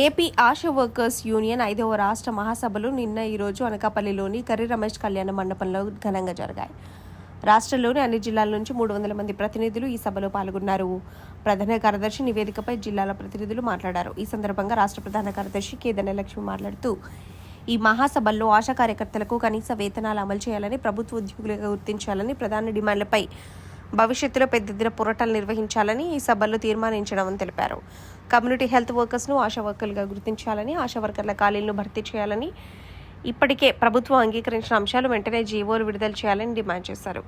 AP ASHA workers union ఐదవ రాష్ట్ర మహాసభలు నిన్న ఈరోజు అనకాపల్లిలోని కర్రి రమేష్ కళ్యాణ మండపంలో ఘనంగా జరిగాయి. రాష్ట్రంలోని అన్ని జిల్లాల నుంచి మూడు వందల మంది ప్రతినిధులు ఈ సభలో పాల్గొన్నారు. ప్రధాన కార్యదర్శి నివేదికపై జిల్లాల ప్రతినిధులు మాట్లాడారు. ఈ సందర్భంగా రాష్ట్ర ప్రధాన కార్యదర్శి కేదనలక్ష్మి మాట్లాడుతూ ఈ మహాసభల్లో ఆశా కార్యకర్తలకు కనీస వేతనాలు అమలు చేయాలని ప్రభుత్వ ఉద్యోగులుగా గుర్తించాలని ప్రధాన డిమాండ్లపై భవిష్యత్తులో పెద్దెత్తున పోరాటాలు నిర్వహించాలని ఈ సభల్లో తీర్మానించడం తెలిపారు. కమ్యూనిటీ హెల్త్ వర్కర్స్ను ఆశా వర్కర్లుగా గుర్తించాలని ఆశా వర్కర్ల ఖాళీలను భర్తీ చేయాలని ఇప్పటికే ప్రభుత్వం అంగీకరించిన అంశాలు వెంటనే జీవోలు విడుదల చేయాలని డిమాండ్ చేశారు.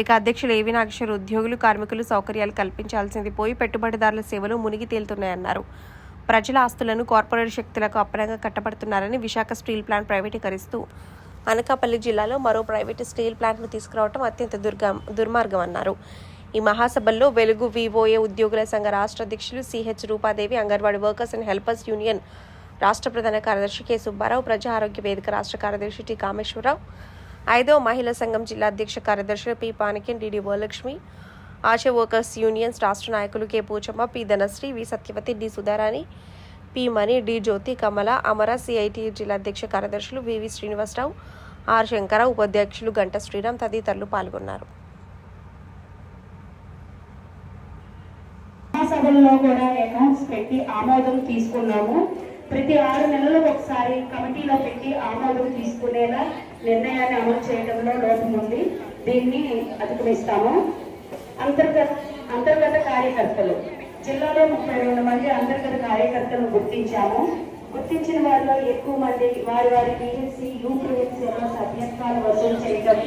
ఇక అధ్యక్షులు ఏవి నాగేశ్వర ఉద్యోగులు కార్మికులు సౌకర్యాలు కల్పించాల్సింది పోయి పెట్టుబడిదారుల సేవలు మునిగి తేలుతున్నాయన్నారు. ప్రజల ఆస్తులను కార్పొరేట్ శక్తులకు అప్పనంగా కట్టబడుతున్నారని విశాఖ స్టీల్ ప్లాంట్ ప్రైవేటీకరిస్తూ అనకాపల్లి జిల్లాలో మరో ప్రైవేటు స్టీల్ ప్లాంట్ను తీసుకురావడం అత్యంత దుర్గా దుర్మార్గం అన్నారు ఈ మహాసభల్లో వెలుగు వివోఏ ఉద్యోగుల సంఘ రాష్ట్ర అధ్యక్షులు CH Rupadevi anganwadi workers and helpers union రాష్ట్ర ప్రధాన కార్యదర్శి కె సుబ్బారావు ప్రజా ఆరోగ్య వేదిక రాష్ట్ర కార్యదర్శి టి కామేశ్వరరావు ఐదవ మహిళా సంఘం జిల్లా అధ్యక్ష కార్యదర్శి P పానకిన్ DD Varalakshmi ASHA workers unions రాష్ట్ర నాయకులు K Poochamma P Dhanasri V Satyavathi D Sudharani P Mani D Jyothi Kamala Amara CIT జిల్లా అధ్యక్ష కార్యదర్శులు వివి శ్రీనివాసరావు ఆర్ శంకర ఉపాధ్యక్షులు గంట శ్రీరామ్ తదితరులు పాల్గొన్నారు. మహాసభల్లో కూడా అకౌంట్స్ పెట్టి ఆమోదం తీసుకున్నాము. ప్రతి ఆరు నెలలకు ఒకసారి కమిటీలో పెట్టి ఆమోదం తీసుకునేలా నిర్ణయాన్ని అమలు చేయడంలో లోపం ఉంది. దీన్ని అతిక్రమిస్తాము అంతర్గత అంతర్గత కార్యకర్తలు జిల్లాలో ముప్పై రెండు మంది అంతర్గత కార్యకర్తలను గుర్తించాము. గుర్తించిన వారిలో ఎక్కువ మంది వారి వారి పిహెచ్సి యూపీఎస్సీ సభ్యత్వాలు వసూలు చేయడం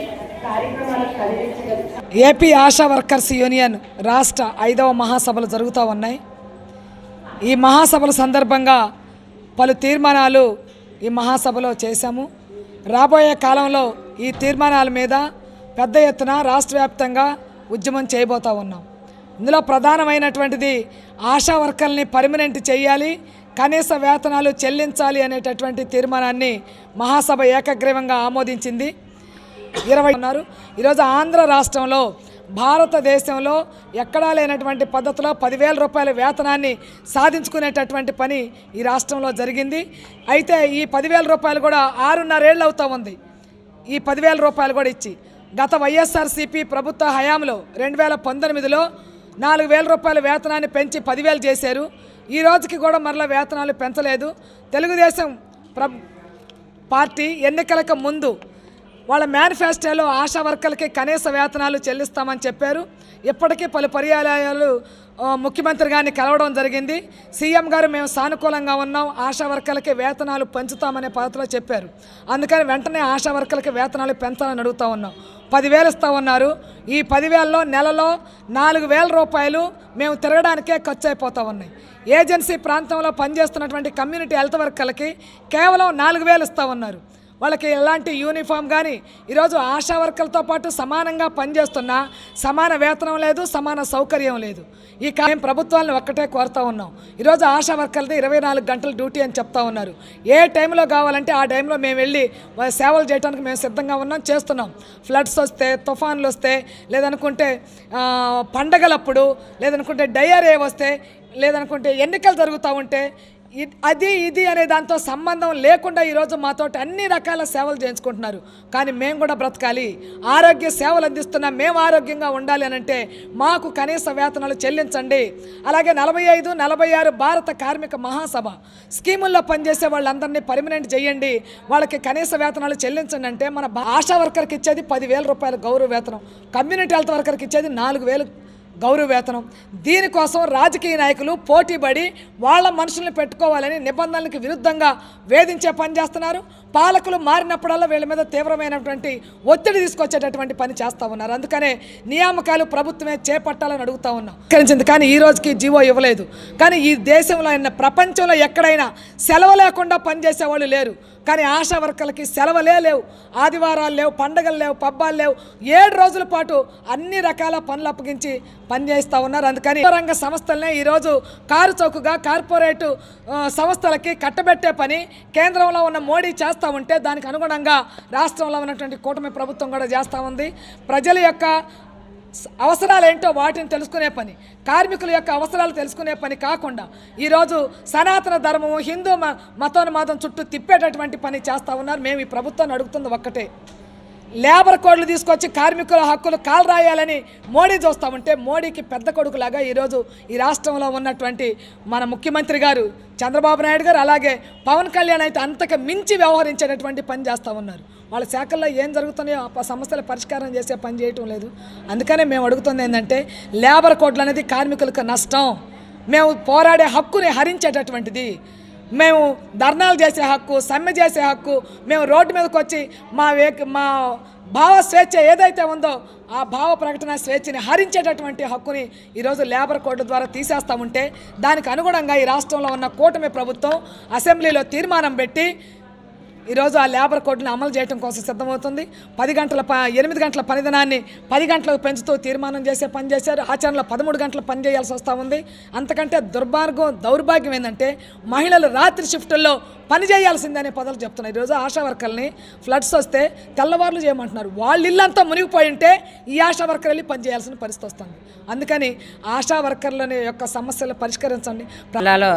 ఏపీ ఆశా వర్కర్స్ యూనియన్ రాష్ట్ర ఐదవ మహాసభలు జరుగుతూ ఉన్నాయి. ఈ మహాసభల సందర్భంగా పలు తీర్మానాలు ఈ మహాసభలో చేశాము. రాబోయే కాలంలో ఈ తీర్మానాల మీద పెద్ద ఎత్తున రాష్ట్ర వ్యాప్తంగా ఉద్యమం చేయబోతూ ఉన్నాం. ఇందులో ప్రధానమైనటువంటిది ఆశా వర్కర్ని పర్మనెంట్ చేయాలి కనీస వేతనాలు చెల్లించాలి అనేటటువంటి తీర్మానాన్ని మహాసభ ఏకగ్రీవంగా ఆమోదించింది. ఇరవై ఉన్నారు. ఈరోజు ఆంధ్ర రాష్ట్రంలో భారతదేశంలో ఎక్కడా లేనటువంటి పద్ధతిలో పదివేల రూపాయల వేతనాన్ని సాధించుకునేటటువంటి పని ఈ రాష్ట్రంలో జరిగింది. అయితే ఈ పదివేల రూపాయలు కూడా ఆరున్నరేళ్ళు అవుతూ ఉంది. ఈ పదివేల రూపాయలు కూడా ఇచ్చి గత వైఎస్ఆర్సీపీ ప్రభుత్వ హయాంలో రెండు వేల పంతొమ్మిదిలో నాలుగు వేల రూపాయల వేతనాన్ని పెంచి పదివేలు చేశారు. ఈ రోజుకి కూడా మరలా వేతనాలు పెంచలేదు. తెలుగుదేశం ప్ర పార్టీ ఎన్నికలకు ముందు వాళ్ళ మేనిఫెస్టోలో ఆశా వర్కర్లకి కనీస వేతనాలు చెల్లిస్తామని చెప్పారు. ఇప్పటికీ పలు పర్యాలయాలు ముఖ్యమంత్రి గారిని కలవడం జరిగింది. సీఎం గారు మేము సానుకూలంగా ఉన్నాం. ఆశా వర్కర్లకి వేతనాలు పెంచుతామనే పద్ధతిలో చెప్పారు. అందుకని వెంటనే ఆశా వర్కర్లకి వేతనాలు పెంచాలని అడుగుతూ ఉన్నాం. పదివేలు ఇస్తా ఉన్నారు. ఈ పదివేలలో నెలలో నాలుగు వేల రూపాయలు మేము తిరగడానికే ఖర్చు అయిపోతూ ఉన్నాయి. ఏజెన్సీ ప్రాంతంలో పనిచేస్తున్నటువంటి కమ్యూనిటీ హెల్త్ వర్కర్లకి కేవలం నాలుగు వేలు ఇస్తూ ఉన్నారు. వాళ్ళకి ఎలాంటి యూనిఫామ్ కానీ ఈరోజు ఆశా వర్కర్లతో పాటు సమానంగా పనిచేస్తున్నా సమాన వేతనం లేదు సమాన సౌకర్యం లేదు. ఈ కాయం ప్రభుత్వాలను ఒక్కటే కోరుతూ ఉన్నాం. ఈరోజు ఆశా వర్కర్లది ఇరవై నాలుగు గంటల డ్యూటీ అని చెప్తా ఉన్నారు. ఏ టైంలో కావాలంటే ఆ టైంలో మేము వెళ్ళి సేవలు చేయడానికి మేము సిద్ధంగా ఉన్నాం చేస్తున్నాం. ఫ్లడ్స్ వస్తే తుఫాన్లు వస్తే లేదనుకుంటే పండగలప్పుడు లేదనుకుంటే డయేరియా వస్తే లేదనుకుంటే ఎన్నికలు జరుగుతూ ఉంటే అది ఇది అనే దాంతో సంబంధం లేకుండా ఈరోజు మాతో అన్ని రకాల సేవలు చేయించుకుంటున్నారు. కానీ మేము కూడా బ్రతకాలి. ఆరోగ్య సేవలు అందిస్తున్నా మేము ఆరోగ్యంగా ఉండాలి అని అంటే మాకు కనీస వేతనాలు చెల్లించండి. అలాగే నలభై ఐదు నలభై ఆరు భారత కార్మిక మహాసభ స్కీముల్లో పనిచేసే వాళ్ళందరినీ పర్మనెంట్ చేయండి. వాళ్ళకి కనీస వేతనాలు చెల్లించండి అంటే మన ఆశా వర్కర్కి ఇచ్చేది పదివేల రూపాయల గౌరవ వేతనం. కమ్యూనిటీ హెల్త్ వర్కర్కి ఇచ్చేది నాలుగు వేలు గౌరవ వేతనం దీనికోసం రాజకీయ నాయకులు పోటీపడి వాళ్ళ మనుషుల్ని పెట్టుకోవాలని నిబంధనలకు విరుద్ధంగా వేధించే పని చేస్తున్నారు. పాలకులు మారినప్పుడల్లా వీళ్ళ మీద తీవ్రమైనటువంటి ఒత్తిడి తీసుకొచ్చేటటువంటి పని చేస్తూ ఉన్నారు. అందుకనే నియామకాలు ప్రభుత్వమే చేపట్టాలని అడుగుతా ఉన్నాం. కరించింది కానీ ఈ రోజుకి జీవో ఇవ్వలేదు. కానీ ఈ దేశంలో అయిన ప్రపంచంలో ఎక్కడైనా సెలవు లేకుండా పనిచేసే వాళ్ళు లేరు. కానీ ఆశా వర్కర్లకి సెలవులే లేవు ఆదివారాలు లేవు పండగలు లేవు పబ్బాలు లేవు. ఏడు రోజుల పాటు అన్ని రకాల పనులు అప్పగించి పనిచేస్తూ ఉన్నారు. అందుకని రంగ సంస్థలనే ఈరోజు కారు చౌకగా కార్పొరేటు సంస్థలకి కట్టబెట్టే పని కేంద్రంలో ఉన్న మోడీ చేస్తూ ఉంటే దానికి అనుగుణంగా రాష్ట్రంలో ఉన్నటువంటి కూటమి ప్రభుత్వం కూడా చేస్తూ ఉంది. ప్రజల యొక్క అవసరాలు ఏంటో వాటిని తెలుసుకునే పని కార్మికుల యొక్క అవసరాలు తెలుసుకునే పని కాకుండా ఈరోజు సనాతన ధర్మము హిందూ మతోన్మాదం చుట్టూ తిప్పేటటువంటి పని చేస్తూ ఉన్నారు. మేము ఈ ప్రభుత్వాన్ని అడుగుతుంది ఒక్కటే. లేబర్ కోడ్లు తీసుకొచ్చి కార్మికుల హక్కులు కాలు రాయాలని మోడీ చూస్తూ ఉంటే మోడీకి పెద్ద కొడుకులాగా ఈరోజు ఈ రాష్ట్రంలో ఉన్నటువంటి మన ముఖ్యమంత్రి గారు చంద్రబాబు నాయుడు గారు అలాగే పవన్ కళ్యాణ్ అయితే అంతకు మించి వ్యవహరించేటటువంటి పని చేస్తూ ఉన్నారు. వాళ్ళ శాఖల్లో ఏం జరుగుతున్నాయో ఆ సమస్యల పరిష్కారం చేసే పని చేయటం లేదు. అందుకనే మేము అడుగుతుంది ఏంటంటే లేబర్ కోడ్లు అనేది కార్మికులకు నష్టం. మేము పోరాడే హక్కుని హరించేటటువంటిది. మేము ధర్నాలు చేసే హక్కు సమ్మె చేసే హక్కు మేము రోడ్డు మీదకి వచ్చి మా వే మా భావ స్వేచ్ఛ ఏదైతే ఉందో ఆ భావ ప్రకటన స్వేచ్ఛని హరించేటటువంటి హక్కుని ఈరోజు లేబర్ కోర్టు ద్వారా తీసేస్తా ఉంటే దానికి అనుగుణంగా ఈ రాష్ట్రంలో ఉన్న కూటమి ప్రభుత్వం అసెంబ్లీలో తీర్మానం పెట్టి ఈరోజు ఆ లేబర్ కోడ్ని అమలు చేయడం కోసం సిద్ధమవుతుంది. పది గంటల ప ఎనిమిది గంటల పనిదినాన్ని పది గంటలకు పెంచుతూ తీర్మానం చేసే పని చేశారు. ఆచరణలో పదమూడు గంటలు పనిచేయాల్సి వస్తూ ఉంది. అంతకంటే దుర్మార్గం దౌర్భాగ్యం ఏంటంటే మహిళలు రాత్రి షిఫ్టుల్లో పని చేయాల్సిందనే పదాలు చెప్తున్నారు ఈరోజు ఆశా వర్కర్ని ఫ్లడ్స్ వస్తే తెల్లవారులు చేయమంటున్నారు. వాళ్ళ ఇల్లంతా మునిగిపోయి ఉంటే ఈ ఆశా వర్కర్ వెళ్ళి పనిచేయాల్సిన పరిస్థితి వస్తుంది. అందుకని ఆశా వర్కర్లని యొక్క సమస్యలు పరిష్కరించండి. జిల్లాలో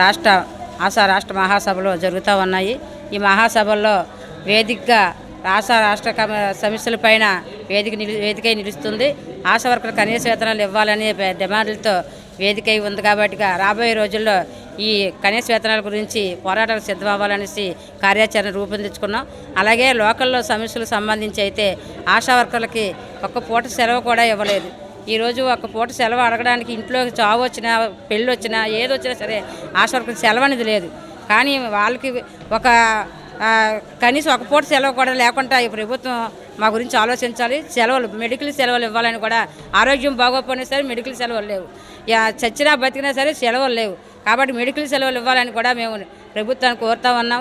రాష్ట్ర ఆశా రాష్ట్ర మహాసభలు జరుగుతూ ఉన్నాయి. ఈ మహాసభల్లో వేదికగా ఆశా రాష్ట్ర కమ- సమస్యలపైన వేదిక నిలు వేదికై నిలుస్తుంది. ఆశా వర్కర్ కనీస వేతనాలు ఇవ్వాలనే డిమాండ్లతో వేదికై ఉంది కాబట్టి రాబోయే రోజుల్లో ఈ కనీస వేతనాల గురించి పోరాటాలకు సిద్ధమవ్వాలనేసి కార్యాచరణ రూపొందించుకున్నాం. అలాగే లోకల్లో సమస్యలకు సంబంధించి అయితే ఆశా వర్కర్లకి ఒక్క పూట సెలవు కూడా ఇవ్వలేదు. ఈరోజు ఒక పూట సెలవు అడగడానికి ఇంట్లో చావు వచ్చినా పెళ్ళి వచ్చినా ఏది వచ్చినా సరే ఆశ సెలవు అనేది లేదు. కానీ వాళ్ళకి ఒక కనీసం ఒక పూట సెలవు కూడా లేకుండా ఈ ప్రభుత్వం మా గురించి ఆలోచించాలి. సెలవులు మెడికల్ సెలవులు ఇవ్వాలని కూడా ఆరోగ్యం బాగోపోయినా సరే మెడికల్ సెలవులు లేవు. చచ్చినా బతికినా సరే సెలవులు లేవు. కాబట్టి మెడికల్ సెలవులు ఇవ్వాలని కూడా మేము ప్రభుత్వాన్ని కోరుతా ఉన్నాం